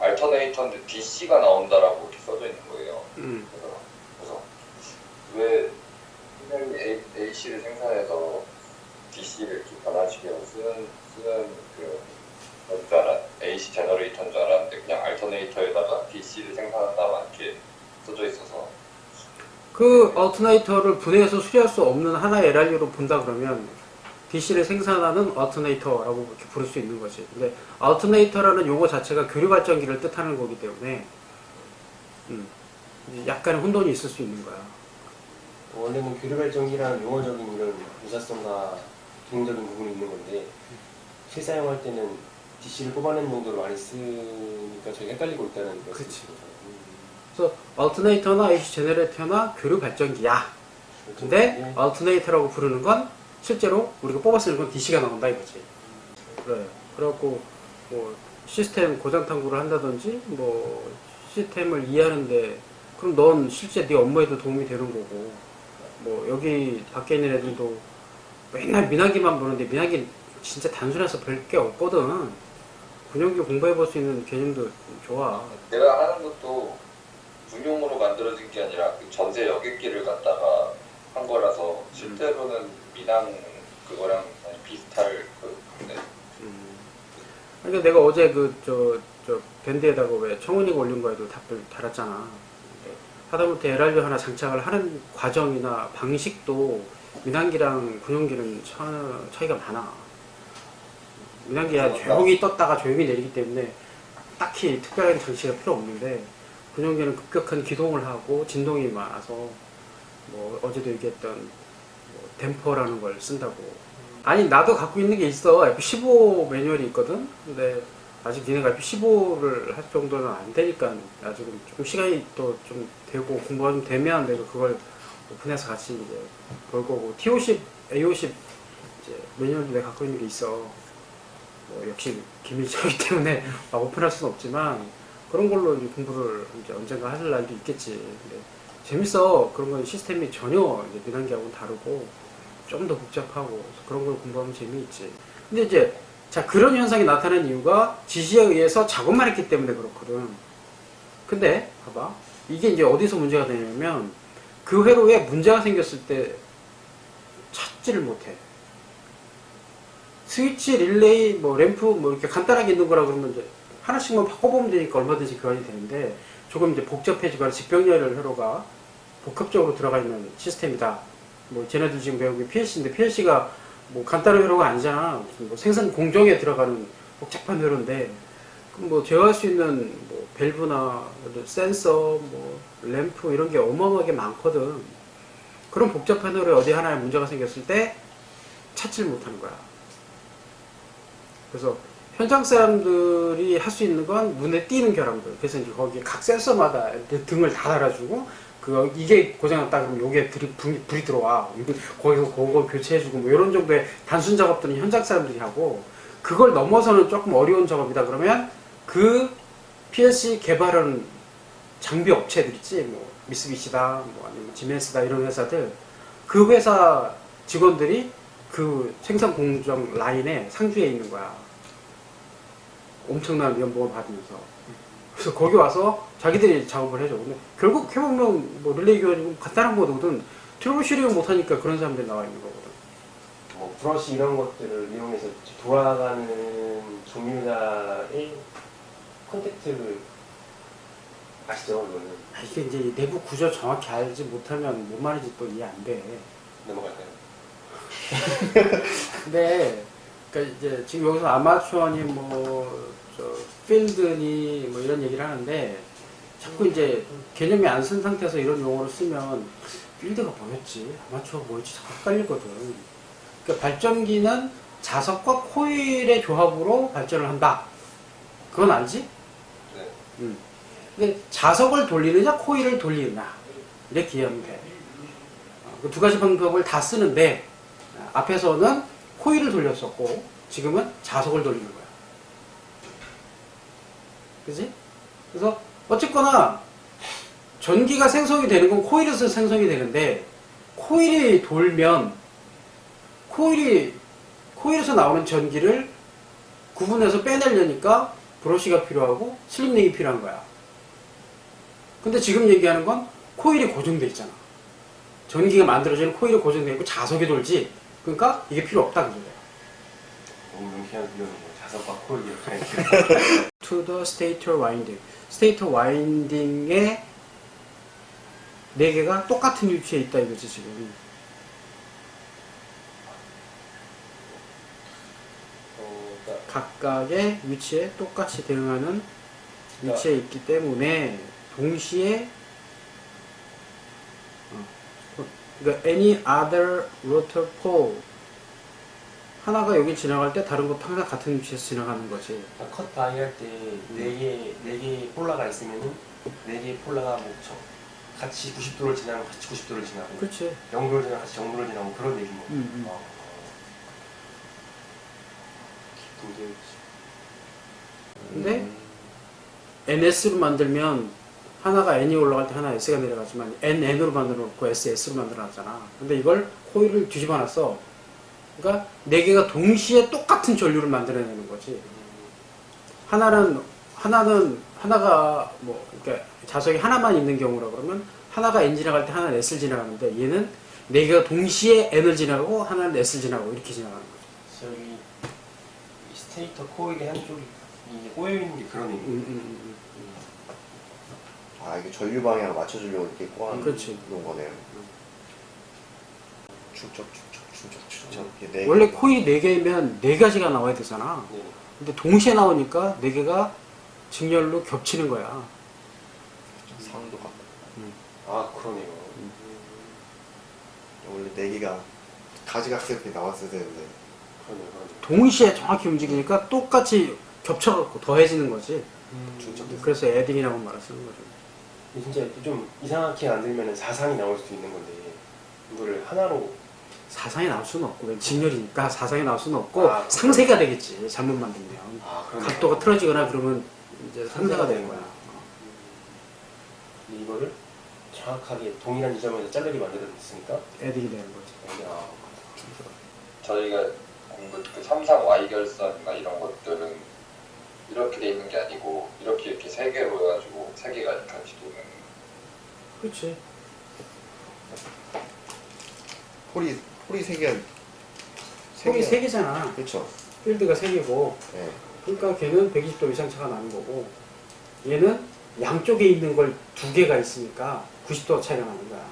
알터네이터인데 DC가 나온다라고 이렇게 써져 있는 거예요. 음. 그래서, 그래서 왜 AC를 생산해서 DC를 이렇게 변환시켜서 쓰는 쓰는 그 뭔줄 알아? AC 제너레이터인 줄 알았는데 그냥 알터네이터에다가 DC를 생산한다만 이렇게 써져 있어서 그 어트네이터를 분해해서 수리할 수 없는 하나의 LRU로 본다 그러면 DC를 생산하는 어트네이터라고 이렇게 부를 수 있는 거지. 근데 어트네이터라는 용어 자체가 교류 발전기를 뜻하는 거기 때문에 음, 약간의 혼돈이 있을 수 있는 거야. 원래는 교류 발전기라는 용어적인 이런 유사성과 기능적인 부분이 있는 건데 실사용할 때는 DC를 뽑아내는 용도로 많이 쓰니까 저희가 헷갈리고 있다는 음. 그치. 말씀이죠. 그래서 얼터네이터나 AC 제너레이터나 교류 발전기야. 음. 근데 얼터네이터라고 부르는 건 실제로 우리가 뽑았을 건 DC가 나온다 이거지. 그래. 그래갖고 뭐 시스템 고장 탐구를 한다든지 뭐 시스템을 이해하는데 그럼 넌 실제 네 업무에도 도움이 되는 거고 뭐 여기 밖에 있는 애들도 맨날 민하기만 보는데 민하기 진짜 단순해서 별 게 없거든. 군용기 공부해 볼 수 있는 개념도 좋아. 내가 하는 것도 군용으로 만들어진 게 아니라 그 전세 여객기를 갖다가 한 거라서 실제로는 민항 그거랑 비슷할 그 근데 음. 그러니까 내가 어제 그 저 저 밴드에다가 왜 청운이가 올린 거에도 답글 달았잖아. 하다못해 LRU 하나 장착을 하는 과정이나 방식도 민항기랑 군용기는 차, 차이가 많아. 민항기야 조용히 떴다가 조용히 내리기 때문에 딱히 특별한 장치가 필요 없는데 군용기는 급격한 기동을 하고 진동이 많아서 뭐 어제도 얘기했던 뭐 댐퍼라는 걸 쓴다고. 아니 나도 갖고 있는 게 있어. F15 매뉴얼이 있거든? 근데 아직 니네가 F15를 할 정도는 안 되니까 아직은 조금 시간이 또 좀 되고 공부가 좀 되면 내가 그걸 오픈해서 같이 이제 볼 거고. T50, A50 이제 매뉴얼도 내가 갖고 있는 게 있어. 뭐 역시 기밀적이기 때문에 막 오픈할 수는 없지만 그런 걸로 이제 공부를 이제 언젠가 할 날도 있겠지. 재밌어. 그런 건 시스템이 전혀 이제 민항기하고는 다르고 좀 더 복잡하고 그런 걸 공부하면 재미있지. 근데 이제 자 그런 현상이 나타난 이유가 지시에 의해서 작업만 했기 때문에 그렇거든. 근데 봐봐 이게 이제 어디서 문제가 되냐면 그 회로에 문제가 생겼을 때 찾지를 못해. 스위치, 릴레이, 뭐 램프 뭐 이렇게 간단하게 있는 거라 그러면 이제 하나씩만 바꿔보면 되니까 얼마든지 교환이 되는데 조금 이제 복잡해지거나 직병렬 회로가 복합적으로 들어가 있는 시스템이다. 뭐 쟤네들 지금 게 PLC인데 PLC가 뭐 간단한 회로가 아니잖아. 무슨 뭐 생산 공정에 들어가는 복잡한 회로인데 그럼 뭐 제어할 수 있는 뭐 밸브나 센서, 뭐 램프 이런 게 어마어마하게 많거든. 그런 복잡한 회로에 어디 하나에 문제가 생겼을 때 찾지를 못하는 거야. 그래서 현장 사람들이 할 수 있는 건 눈에 띄는 결함들. 그래서 이제 거기 각 센서마다 등을 다 달아주고 그 이게 고장났다 그러면 요게 불이, 불이, 불이 들어와. 거기서 그거 교체해주고 뭐 이런 정도의 단순 작업들은 현장 사람들이 하고 그걸 넘어서는 조금 어려운 작업이다 그러면 그 PLC 개발하는 장비 업체들 있지? 뭐 미쓰비시다 뭐 아니면 지멘스다 이런 회사들. 그 회사 직원들이 그 생산 공정 라인에 상주해 있는 거야. 엄청난 연봉을 받으면서 그래서 거기 와서 자기들이 작업을 해줘. 근데 결국 해보면 뭐 릴레이 교환이고 간단한 거거든. 트러블 슈링을 못하니까 그런 사람들이 나와 있는 거거든. 뭐 브러쉬 이런 것들을 이용해서 돌아가는 조밀라의 컨택트를 아시죠? 이거는 아, 이게 이제 내부 구조 정확히 알지 못하면 뭔 말인지 또 이해 안 돼. 넘어갈까요? 근데 그러니까 이제 지금 여기서 아마추어니 뭐저 필드니 뭐 이런 얘기를 하는데 자꾸 이제 개념이 안 쓴 상태에서 이런 용어를 쓰면 필드가 뭐였지 아마추어가 뭐였지 자꾸 헷갈리거든. 그러니까 발전기는 자석과 코일의 조합으로 발전을 한다. 그건 알지? 네. 음. 근데 자석을 돌리느냐 코일을 돌리느냐 이렇게 이해하면 돼. 그 두 가지 방법을 다 쓰는데 아, 앞에서는 코일을 돌렸었고 지금은 자석을 돌리는 거야. 그지? 그래서 어쨌거나 전기가 생성이 되는 건 코일에서 생성이 되는데 코일이 돌면 코일이 코일에서 나오는 전기를 구분해서 빼내려니까 브러쉬가 필요하고 슬립링이 필요한 거야. 근데 지금 얘기하는 건 코일이 고정돼 있잖아. 전기가 만들어지는 코일이 고정돼 있고 자석이 돌지. 그러니까 이게 필요 없다 명쾌한 비교는 뭐 자석과 코일 To the stator winding. 스테이터 와인딩에 네 개가 똑같은 위치에 있다 이거지 지금. 각각의 위치에 똑같이 대응하는 위치에 있기 때문에 동시에 어, 그러니까 any other rotor pole 하나가 여기 지나갈 때 다른 것도 항상 같은 위치에서 지나가는 거지. 그러니까 컷 다이 할때네개네개 폴라가 있으면은 네개 폴라가 뭐 저, 같이 90도를 지나고 같이 90도를 지나고 그렇지. 0도를 지나고 같이 0도를 지나고 그런 얘기인 거. 음, 음. 어. 깊은 게 근데 NS로 만들면 하나가 N이 올라갈 때 하나 S가 내려가지만 NN으로 만들어 놓고 SS로 만들어 놨잖아. 근데 이걸 코일을 뒤집어 놨어. 그러니까 네 개가 동시에 똑같은 전류를 만들어내는 거지. 하나는 하나는 하나가 뭐 그러니까 자석이 하나만 있는 경우라 그러면 하나가 N 지나갈 때 하나는 S를 지나가는데 얘는 네 개가 동시에 N을 지나가고 하나는 S를 지나가고 이렇게 지나가는. 저기 이 스테이터 코일의 한쪽이 이게 꼬여 있는 게 그런 의미. 음, 음, 음, 아 이게 전류 방향을 맞춰주려고 이렇게 꼬아놓은 그렇지. 거네요. 축적 축적 축적 축적 이게 네 음. 원래 개. 코일이 네 개면 네 가지가 나와야 되잖아. 네. 근데 동시에 나오니까 네 개가 직렬로 겹치는 거야. 상도 같고 아 그러네요. 원래 네 개가 가지각색이 나왔어야 되는데 그러네요. 그러네요. 동시에 정확히 움직이니까 똑같이 겹쳐갖고 더해지는 거지. 중첩돼서 그래서 에딩이라고 말을 쓰는 거죠. 진짜 이렇게 좀 이상하게 만들면 사상이 나올 수도 있는 건데 이거를 하나로 사상이 나올 수는 없고 왜 직렬이니까 사상이 나올 수는 없고 아, 상세가 되겠지 잘못 만들면 아. 각도가 틀어지거나 그러면 이제 상세가 되는 거야. 이거를 정확하게 동일한 지점에서 자르게 만들어냈으니까 에딩이 되는 거지. 아, 저희가 공부 그 삼상 Y 결선이나 이런 것들은 이렇게 돼 있는 게 아니고 이렇게 이렇게 세 개로 해가지고 세 개가 같이 도는 그렇지. 홀이 홀이 세 개. 폭이 세 개잖아. 그렇죠. 필드가 세 개고 네. 그러니까 걔는 120도 이상 차가 나는 거고 얘는 양쪽에 있는 걸 두 개가 있으니까 90도 차이가 나는 거야.